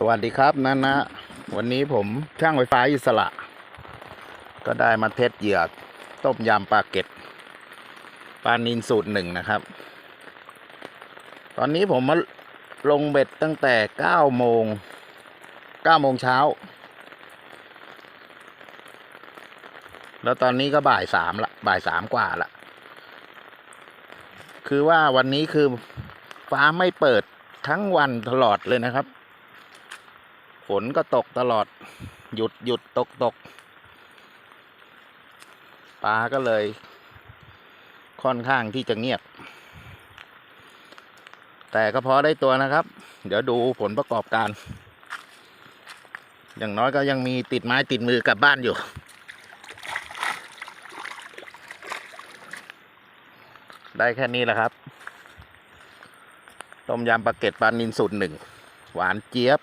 สวัสดีครับนันนะ วันนี้ผมช่างไฟฟ้าอิสระ ก็ได้มาเทสเหยื่อต้มยำปลาเก็ดปลานินสูตรหนึ่งนะครับ ตอนนี้ผมมาลงเบ็ดตั้งแต่เก้าโมงเก้าโมงเช้า แล้วตอนนี้ก็บ่ายสามละบ่ายสามกว่าละคือว่าวันนี้คือฟ้าไม่เปิดทั้งวันตลอดเลยนะครับ ฝนก็ตกตลอด หยุดหยุดตกตกปลาก็เลย ค่อนข้างที่จะเงียบ แต่ก็พอได้ตัวนะครับ เดี๋ยวดูผลประกอบการ อย่างน้อยก็ยังมีติดไม้ติดมือกลับบ้านอยู่ได้แค่นี้แหละครับ ต้มยำปลาเก็ดปลานินสูตรหนึ่ง หวานเจี๊ยบ